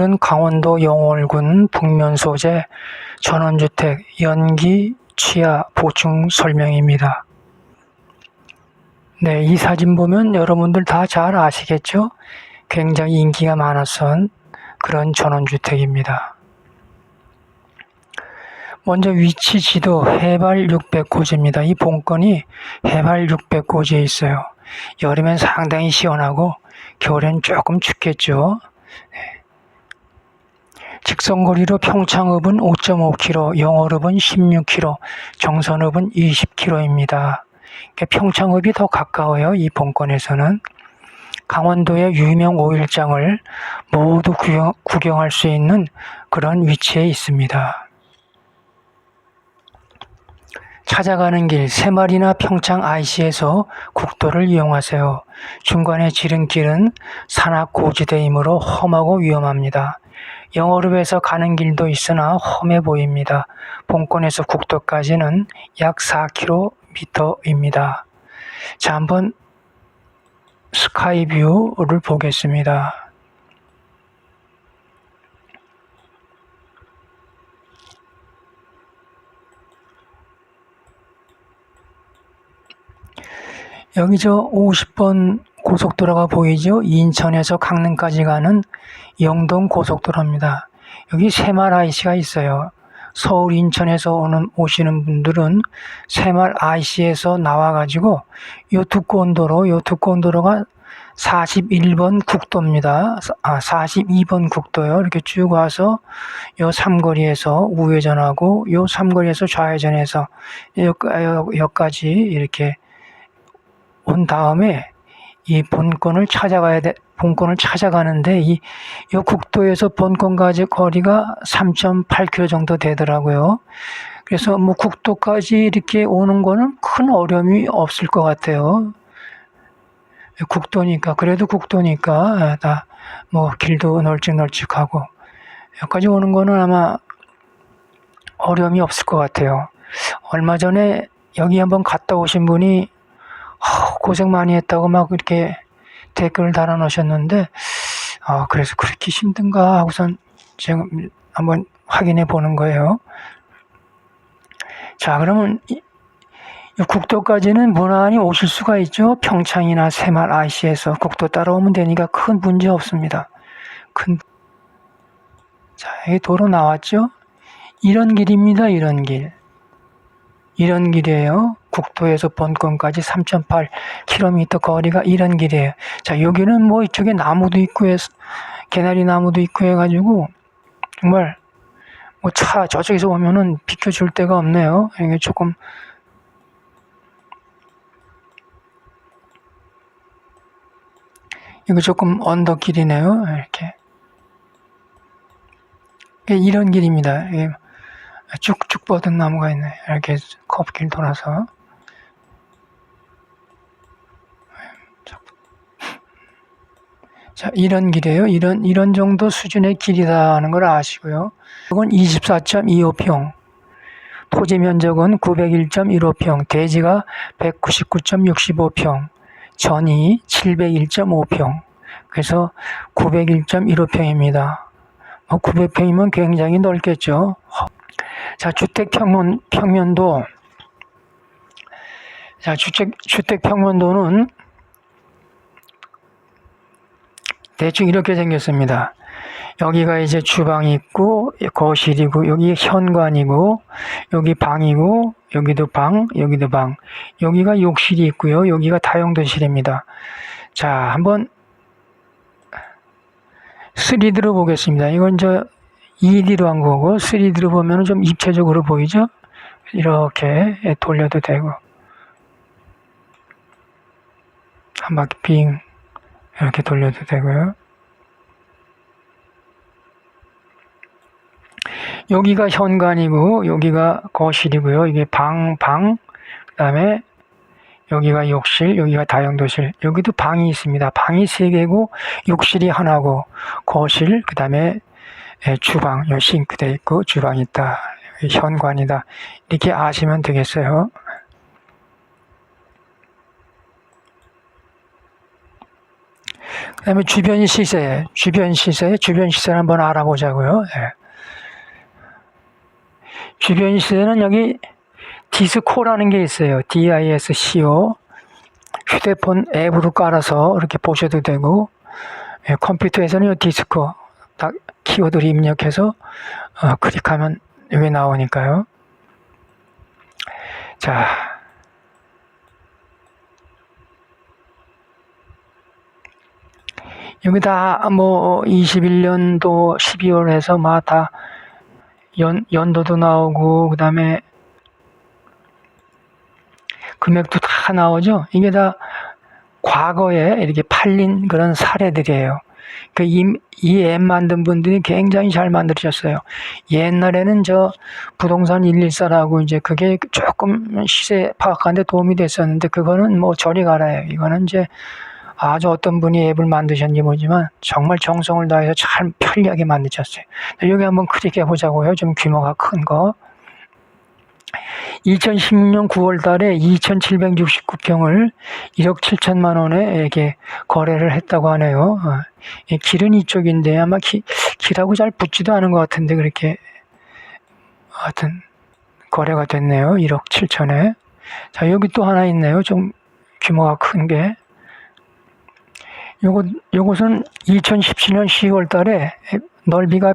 은 강원도 영월군 북면 소재 전원주택 연기 취하 보충 설명입니다. 네, 이 사진 보면 여러분들 다 잘 아시겠죠? 굉장히 인기가 많았던 그런 전원주택입니다. 먼저 위치 지도 해발 600고지입니다. 이 본건이 해발 600고지에 있어요. 여름엔 상당히 시원하고 겨울엔 조금 춥겠죠. 네. 직선거리로 평창읍은 5.5km, 영월읍은 16km, 정선읍은 20km입니다. 평창읍이 더 가까워요. 이 본건에서는. 강원도의 유명 오일장을 모두 구경, 구경할 수 있는 그런 위치에 있습니다. 찾아가는 길 새마리나 평창 IC에서 국도를 이용하세요. 중간에 지름길은 산악 고지대이므로 험하고 위험합니다. 영어읍에서 가는 길도 있으나 험해 보입니다. 본권에서 국도까지는 약 4km입니다. 자, 한번 스카이뷰를 보겠습니다. 여기 저 50번 고속도로가 보이죠? 인천에서 강릉까지 가는 영동 고속도로입니다. 여기 새말 IC가 있어요. 서울 인천에서 오는 오시는 분들은 새말 IC에서 나와가지고 요 두꺼운 도로, 요 두꺼운 도로가 41번 국도입니다. 아, 42번 국도요. 이렇게 쭉 와서 요 삼거리에서 우회전하고 요 삼거리에서 좌회전해서 여기까지 이렇게 온 다음에 이 본권을 찾아가야 돼. 본권을 찾아가는데 이, 이 국도에서 본권까지 거리가 3.8km 정도 되더라고요. 그래서 뭐 국도까지 이렇게 오는 거는 큰 어려움이 없을 것 같아요. 국도니까 그래도 국도니까 다 뭐 길도 널찍널찍하고 여기까지 오는 거는 아마 어려움이 없을 것 같아요. 얼마 전에 여기 한번 갔다 오신 분이 고생 많이 했다고 막 이렇게 댓글을 달아 놓으셨는데, 아, 그래서 그렇게 힘든가 하고선 지금 한번 확인해 보는 거예요. 자, 그러면 이, 이 국도까지는 무난히 오실 수가 있죠. 평창이나 새말 IC에서 국도 따라오면 되니까 큰 문제 없습니다. 큰, 자, 여기 도로 나왔죠? 이런 길입니다, 이런 길. 이런 길이에요. 국도에서 본권까지 3.8km 거리가 이런 길이에요. 자, 여기는 뭐 이쪽에 나무도 있고 해서, 개나리 나무도 있고 해가지고, 정말, 뭐 차 저쪽에서 오면은 비켜줄 데가 없네요. 이게 조금, 이거 조금 언덕길이네요. 이렇게. 이런 길입니다. 쭉쭉 뻗은 나무가 있네. 이렇게 커브길 돌아서. 자, 이런 길이에요. 이런, 이런 정도 수준의 길이다 하는 걸 아시고요. 이건 24.25평. 토지 면적은 901.15평. 대지가 199.65평. 전이 701.5평. 그래서 901.15평입니다. 뭐 900평이면 굉장히 넓겠죠. 자, 주택 평면, 평면도. 자, 주택, 주택 평면도는 대충 이렇게 생겼습니다. 여기가 이제 주방이 있고, 거실이고, 여기 현관이고, 여기 방이고, 여기도 방, 여기도 방. 여기가 욕실이 있고요. 여기가 다용도실입니다. 자, 한번 3D로 보겠습니다. 이건 저 2D로 한 거고 3D로 보면 좀 입체적으로 보이죠? 이렇게 돌려도 되고 한 바퀴 빙 이렇게 돌려도 되고요. 여기가 현관이고 여기가 거실이고요. 이게 방, 방, 그 다음에 여기가 욕실, 여기가 다용도실, 여기도 방이 있습니다. 방이 세 개고 욕실이 하나고 거실, 그 다음에 주방, 요 싱크대 있고 주방이 있다. 현관이다. 이렇게 아시면 되겠어요. 그 다음에 주변 시세, 주변 시세, 주변 시세를 한번 알아보자고요. 예. 주변 시세는 여기 디스코라는 게 있어요. DISCO. 휴대폰 앱으로 깔아서 이렇게 보셔도 되고, 예, 컴퓨터에서는 이 디스코 딱 키워드를 입력해서 어, 클릭하면 여기 나오니까요. 자, 여기 다 뭐 21년도 12월 해서 막 다 연, 연도도 나오고 그 다음에 금액도 다 나오죠. 이게 다 과거에 이렇게 팔린 그런 사례들이에요. 그 이, 이앱 만든 분들이 굉장히 잘 만드셨어요. 옛날에는 저 부동산 114라고 이제 그게 조금 시세 파악하는데 도움이 됐었는데 그거는 뭐 저리 가라요. 이거는 이제 아주 어떤 분이 앱을 만드셨는지 모르지만 정말 정성을 다해서 잘 편리하게 만드셨어요. 여기 한번 클릭해 보자고요. 좀 규모가 큰 거. 2016년 9월 달에 2,769평을 1억 7천만 원에 거래를 했다고 하네요. 어, 이 길은 이쪽인데 아마 기, 길하고 잘 붙지도 않은 것 같은데 그렇게 하여튼 거래가 됐네요. 1억 7천에. 자, 여기 또 하나 있네요. 좀 규모가 큰 게. 요것, 요것은 2017년 10월 달에 넓이가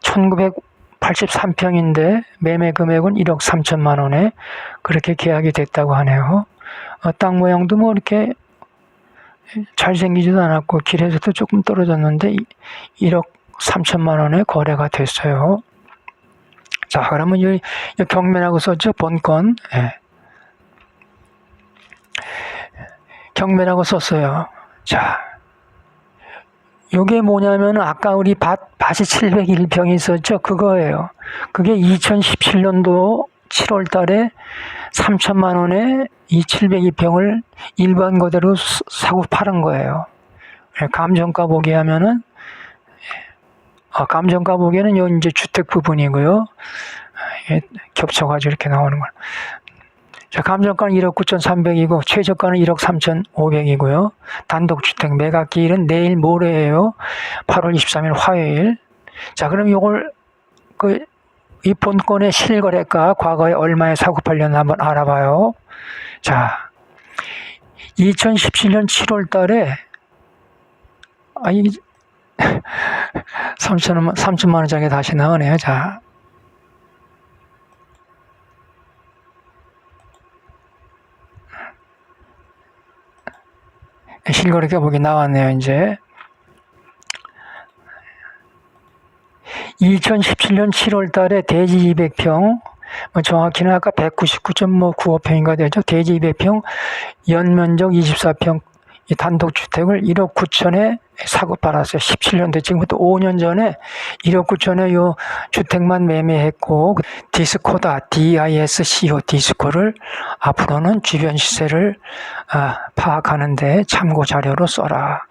1983평인데 매매 금액은 1억 3천만 원에 그렇게 계약이 됐다고 하네요. 어, 땅 모양도 뭐 이렇게 잘생기지도 않았고 길에서도 조금 떨어졌는데 1억 3천만 원에 거래가 됐어요. 자, 그러면 여기 경매라고 썼죠? 본건. 예. 경매라고 썼어요. 자, 요게 뭐냐면 아까 우리 밭, 밭이 701평이 있었죠? 그거예요. 그게 2017년도 7월 달에 3천만 원에 이 702평을 일반 거대로 사고 팔은 거예요. 예, 감정가 보게 하면은 아, 감정가 보기에는 요 이제 주택 부분이고요. 예, 겹쳐가지고 이렇게 나오는 거. 자, 감정가는 1억 9,300이고 최저가는 1억 3,500이고요. 단독주택 매각기일은 내일 모레예요. 8월 23일 화요일. 자, 그럼 요걸 그 이 본건의 실거래가 과거에 얼마에 사고 팔렸나 한번 알아봐요. 자, 2017년 7월 달에 아, 이 3천만, 3천만 원짜리 다시 나오네요. 자, 실거래가 보기 나왔네요, 이제. 2017년 7월 달에 대지 200평, 뭐 정확히는 아까 199.95평인가 되죠. 대지 200평, 연면적 24평, 이 단독주택을 1억 9천에 사고 팔았어요. 17년도 지금부터 5년 전에 1억 9천에 요 주택만 매매했고 디스코다 DISCO 디스코를 앞으로는 주변 시세를 아, 파악하는데 참고 자료로 써라.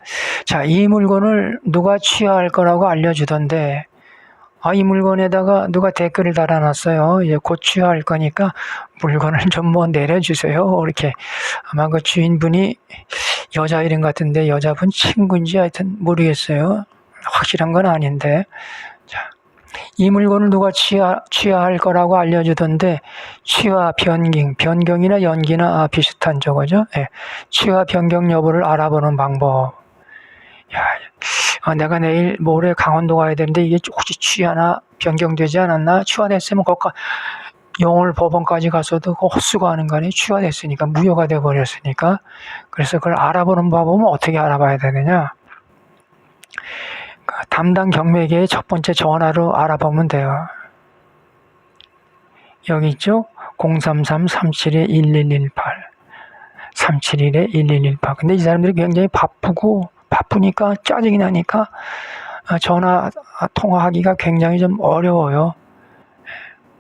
자, 이 물건을 누가 취하할 거라고 알려주던데 아, 이 물건에다가 누가 댓글을 달아놨어요. 이제 곧 취하할 거니까 물건을 좀 뭐 내려주세요. 이렇게 아마 그 주인분이 여자 이름 같은데 여자분 친구인지 하여튼 모르겠어요. 확실한 건 아닌데. 자, 이 물건을 누가 취하, 취하할 거라고 알려주던데 취하 변경, 변경이나 연기나 비슷한 저거죠. 예. 취하 변경 여부를 알아보는 방법. 야, 아, 내가 내일 모레 강원도 가야 되는데 이게 혹시 취하나 변경되지 않았나? 취하됐으면 거기까 영월 법원까지 가서도 그 헛수고 하는 거 아니에요? 취하됐으니까 무효가 돼 버렸으니까 그래서 그걸 알아보는 방법은 어떻게 알아봐야 되느냐? 그 담당 경매계의 첫 번째 전화로 알아보면 돼요. 여기 있죠? 033-372-1118 371-1118 근데 이 사람들이 굉장히 바쁘고 바쁘니까 짜증이 나니까 전화 통화하기가 굉장히 좀 어려워요.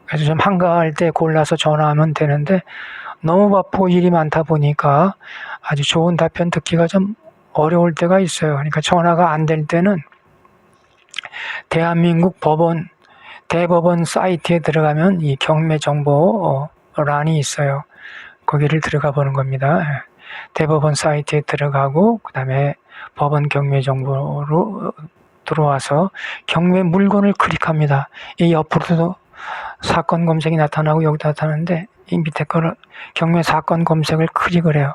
그래서 좀 한가할 때 골라서 전화하면 되는데 너무 바쁘고 일이 많다 보니까 아주 좋은 답변 듣기가 좀 어려울 때가 있어요. 그러니까 전화가 안 될 때는 대한민국 법원 대법원 사이트에 들어가면 이 경매 정보 란이 있어요. 거기를 들어가 보는 겁니다. 대법원 사이트에 들어가고 그 다음에 법원 경매 정보로 들어와서 경매 물건을 클릭합니다. 이 옆으로도 사건 검색이 나타나고 여기도 나타나는데 이 밑에 거를 경매 사건 검색을 클릭을 해요.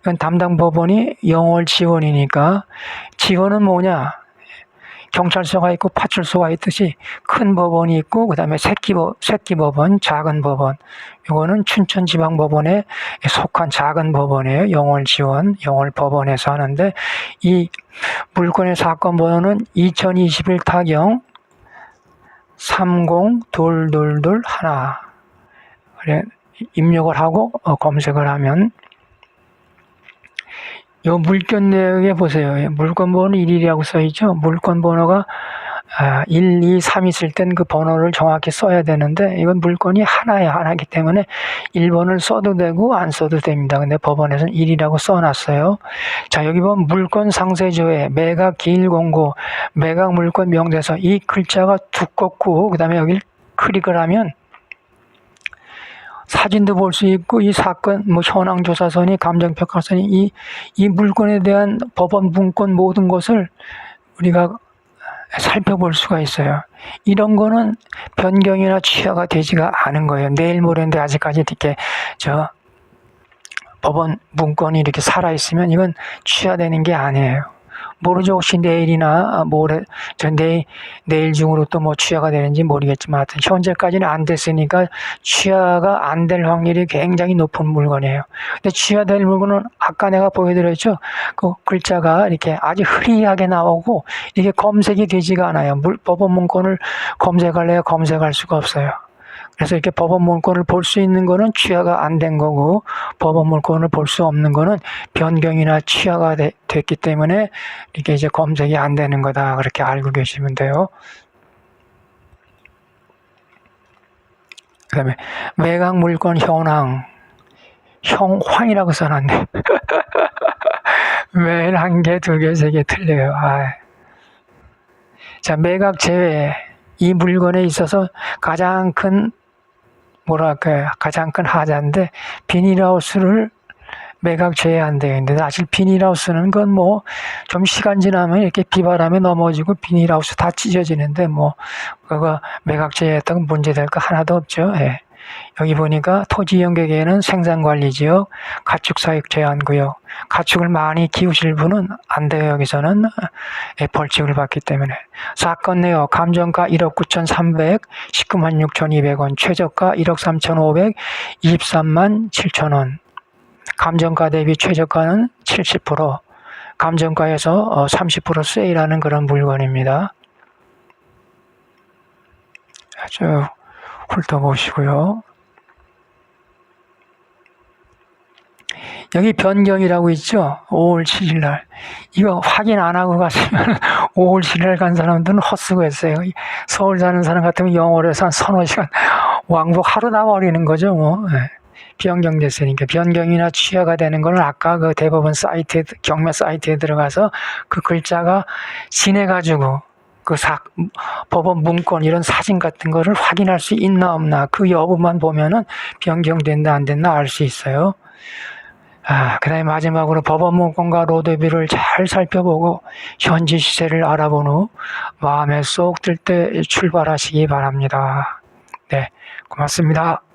이건 담당 법원이 영월 지원이니까 지원은 뭐냐? 경찰서가 있고 파출소가 있듯이 큰 법원이 있고 그다음에 새끼 법 새끼 법원, 작은 법원. 이거는 춘천 지방 법원에 속한 작은 법원이에요. 영월 지원, 영월 법원에서 하는데 이 물건의 사건 번호는 2021 타경 30222 하나. 그래 입력을 하고 어, 검색을 하면 요 물건 내역에 보세요. 예, 물건 번호 1이라고 써 있죠. 물건 번호가 아, 1, 2, 3 있을 땐 그 번호를 정확히 써야 되는데 이건 물건이 하나야 하나기 때문에 1번을 써도 되고 안 써도 됩니다. 근데 법원에서는 1이라고 써놨어요. 자 여기 보면 물건 상세조회 매각 기일 공고 매각 물건 명대서 이 글자가 두껍고 그 다음에 여기 클릭을 하면 사진도 볼 수 있고 이 사건 뭐 현황 조사선이 감정 평가선이 이, 이 물건에 대한 법원 문건 모든 것을 우리가 살펴볼 수가 있어요. 이런 거는 변경이나 취하가 되지가 않은 거예요. 내일 모레인데 아직까지 이렇게 저 법원 문건이 이렇게 살아 있으면 이건 취하되는 게 아니에요. 모르죠. 혹시 내일이나 모레, 저 내일, 내일 중으로 또 뭐 취하가 되는지 모르겠지만 하여튼 현재까지는 안 됐으니까 취하가 안 될 확률이 굉장히 높은 물건이에요. 근데 취하될 물건은 아까 내가 보여드렸죠. 그 글자가 이렇게 아주 흐리하게 나오고 이게 검색이 되지가 않아요. 물, 법원 문건을 검색할래야 검색할 수가 없어요. 그래서 이렇게 법원 문건을 볼 수 있는 거는 취하가 안 된 거고 법원 문건을 볼 수 없는 거는 변경이나 취하가 되, 됐기 때문에 이게 이제 검색이 안 되는 거다 그렇게 알고 계시면 돼요. 그 다음에 매각 물건 현황 형황이라고 써놨네. 매일 한 개, 두 개, 세 개 틀려요. 아. 자 매각 제외 이 물건에 있어서 가장 큰 뭐랄까요 가장 큰 하자인데 비닐하우스를 매각 제외한대요. 근데 사실 비닐하우스는 건 뭐 좀 시간 지나면 이렇게 비바람에 넘어지고 비닐하우스 다 찢어지는데 뭐 그거 매각 제외했다고 문제될 거 하나도 없죠. 예. 여기 보니까 토지 연계계에는 생산관리지역, 가축사육 제한구역, 가축을 많이 키우실 분은 안 돼요. 여기서는 예, 벌칙을 받기 때문에 사건 내역 감정가 1억 9,300, 19만 6,200원, 최저가 1억 3,500, 23만 7천원. 감정가 대비 최저가는 70%, 감정가에서 30% 세일하는 그런 물건입니다. 아주 훑어보시고요. 여기 변경이라고 있죠? 5월 7일 날. 이거 확인 안 하고 갔으면 5월 7일 날 간 사람들은 헛수고 했어요. 서울 사는 사람 같으면 영월에서 한 서너 시간 왕복 하루 나버리는 거죠, 뭐. 예. 변경됐으니까 변경이나 취하가 되는 거는 아까 그 대법원 사이트에 경매 사이트에 들어가서 그 글자가 진해가지고 그 사, 법원 문건 이런 사진 같은 거를 확인할 수 있나 없나 그 여부만 보면은 변경된다 안 됐나 알 수 있어요. 아, 그 다음에 마지막으로 법원 문건과 로드뷰를 잘 살펴보고 현지 시세를 알아본 후 마음에 쏙 들 때 출발하시기 바랍니다. 네, 고맙습니다.